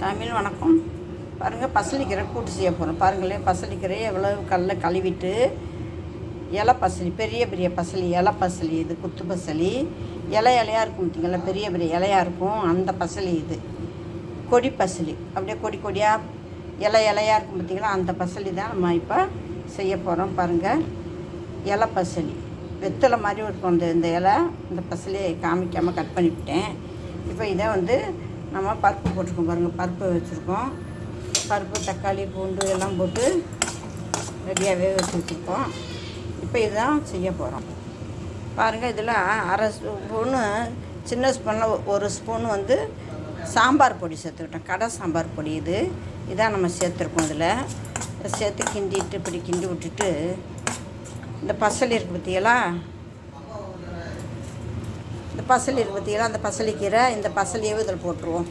தமிழ் வணக்கம். பாருங்கள் பசலிக்கீரை கூட்டு செய்ய போகிறோம் பாருங்களேன் பசலிக்கீரை எவ்வளோ கல்ல கழுவிட்டு இலை பசலி பெரிய பெரிய பசலி இலை பசலி இது குத்து பசலி. இலை இலையாக இருக்கும் பார்த்தீங்களா? பெரிய பெரிய இலையாக இருக்கும். அந்த பசலி இது. கொடி பசலி. அப்படியே கொடி கொடியாக இலை இலையாக இருக்கும் பார்த்திங்களா? அந்த பசலி தான் நம்ம இப்போ செய்ய போகிறோம் பாருங்கள் இலை பசலி. வெத்தலை மாதிரி இருக்கும் அந்த இந்த இலை. இந்த பசலியை காமிக்காமல் கட் பண்ணிவிட்டேன். இப்போ இதை வந்து நம்ம பருப்பு போட்டிருக்கோம் பாருங்கள் பருப்பு வச்சுருக்கோம். பருப்பு தக்காளி பூண்டு எல்லாம் போட்டு ரெடியாகவே வச்சு வச்சுருக்கோம். இப்போ இதுதான் செய்ய போகிறோம் பாருங்கள் இதில் அரை ஸ்பூனு சின்ன ஸ்பூனில் ஒரு ஸ்பூன் வந்து சாம்பார் பொடி சேர்த்துக்கிட்டோம். கடை சாம்பார் பொடி இது. இதான் நம்ம சேர்த்துருக்கோம் இதில். சேர்த்து கிண்டிட்டு இப்படி கிண்டி விட்டுட்டு இந்த பசலி இருக்குது பார்த்தீங்களா இந்த பசலி இருக்குது பார்த்தீங்களா அந்த பசலிக்கீரை இந்த பசலியவே இதில் போட்டுருவோம்.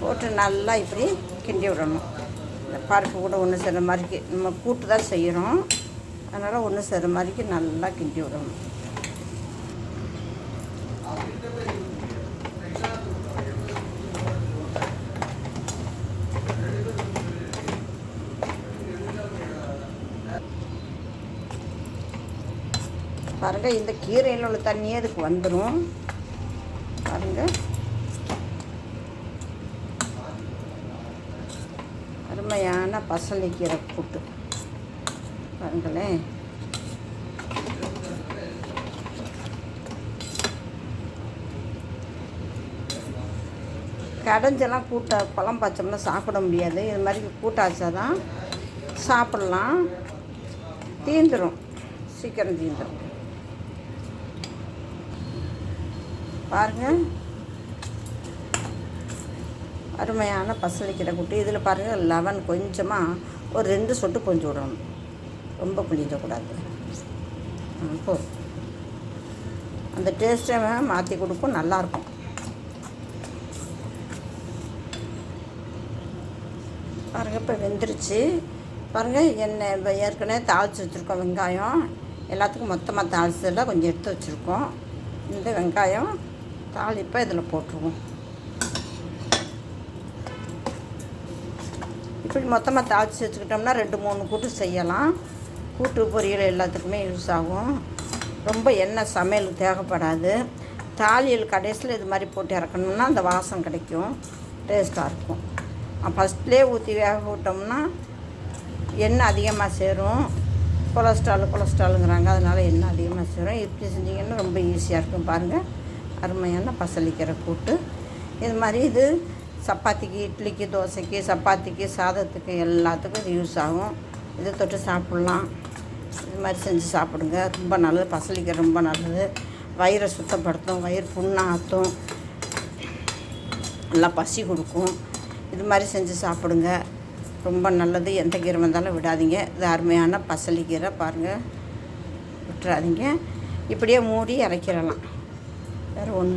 போட்டு நல்லா இப்படி கிண்டி விடணும். இந்த பருப்பு கூட ஒன்று சேர்ற மாதிரிக்கு நம்ம கூட்டு தான் செய்கிறோம் அதனால் ஒன்று சேர்ற மாதிரிக்கு நல்லா கிண்டி விடணும். பாருங்கள் இந்த கீரையில் உள்ள தண்ணியே அதுக்கு வந்துடும் பாருங்கள் அருமையான பசலிக்கீரை கூட்டு. பாருங்களேன். கடைஞ்செல்லாம் கூட்ட பழம் பாய்ச்சோம்னா சாப்பிட முடியாது. இது மாதிரி கூட்டாச்சா தான் சாப்பிட்லாம். தீந்துடும் சீக்கிரம் தீந்துடும் பாருங்கள் அருமையான பசலிக்கீரை குட்டி. இதில் பாருங்கள் லெவன் கொஞ்சமாக ஒரு ரெண்டு சொட்டு கொஞ்சம் விடணும். ரொம்ப புளிஞ்சக்கூடாது போ. அந்த டேஸ்ட்டை மாற்றி கொடுக்கும் நல்லாயிருக்கும் பாருங்கள் இப்போ வெந்துருச்சு. பாருங்கள் எண்ணெய் இப்போ ஏற்கனவே தாளித்து வச்சுருக்கோம் வெங்காயம். எல்லாத்துக்கும் மொத்தமாக தாளிச்சதில் கொஞ்சம் எடுத்து வச்சுருக்கோம். இந்த வெங்காயம் தாளிப்பை இதில் போட்டுருவோம். இப்படி மொத்தமாக தாளித்து வச்சுக்கிட்டோம்னா ரெண்டு மூணு கூட்டு செய்யலாம். கூட்டு பொரியல் எல்லாத்துக்குமே யூஸ் ஆகும். ரொம்ப எண்ணெய் சமையலுக்கு தேவைப்படாது. தாலியல் கடைசியில் இது மாதிரி போட்டு இறக்கணும்னா அந்த வாசம் கிடைக்கும். டேஸ்ட்டாக இருக்கும். ஃபஸ்ட்லேயே ஊற்றி வேக விட்டோம்னா எண்ணெய் அதிகமாக சேரும். கொலஸ்ட்ரால் கொலஸ்ட்ராலுங்கிறாங்க. அதனால் எண்ணெய் அதிகமாக சேரும். இப்படி செஞ்சிங்கன்னா ரொம்ப ஈஸியாக இருக்கும் பாருங்கள் அருமையான பசலிக்கீரை கூட்டு. இது மாதிரி இது சப்பாத்திக்கு இட்லிக்கு தோசைக்கு சப்பாத்திக்கு சாதத்துக்கு எல்லாத்துக்கும் இது யூஸ் ஆகும். இதை தொட்டு சாப்பிட்லாம். இது மாதிரி செஞ்சு சாப்பிடுங்க. ரொம்ப நல்லது. பசலிக்கீரை ரொம்ப நல்லது. வயிறை சுத்தப்படுத்தும். வயிறு புண்ணாற்றும் நல்லா பசி கொடுக்கும். இது மாதிரி செஞ்சு சாப்பிடுங்க. ரொம்ப நல்லது. எந்த கீரை வந்தாலும் விடாதீங்க. இது அருமையான பசலிக்கீரை பாருங்கள் விட்டுறாதீங்க. இப்படியே மூடி இறக்கிடலாம் är hon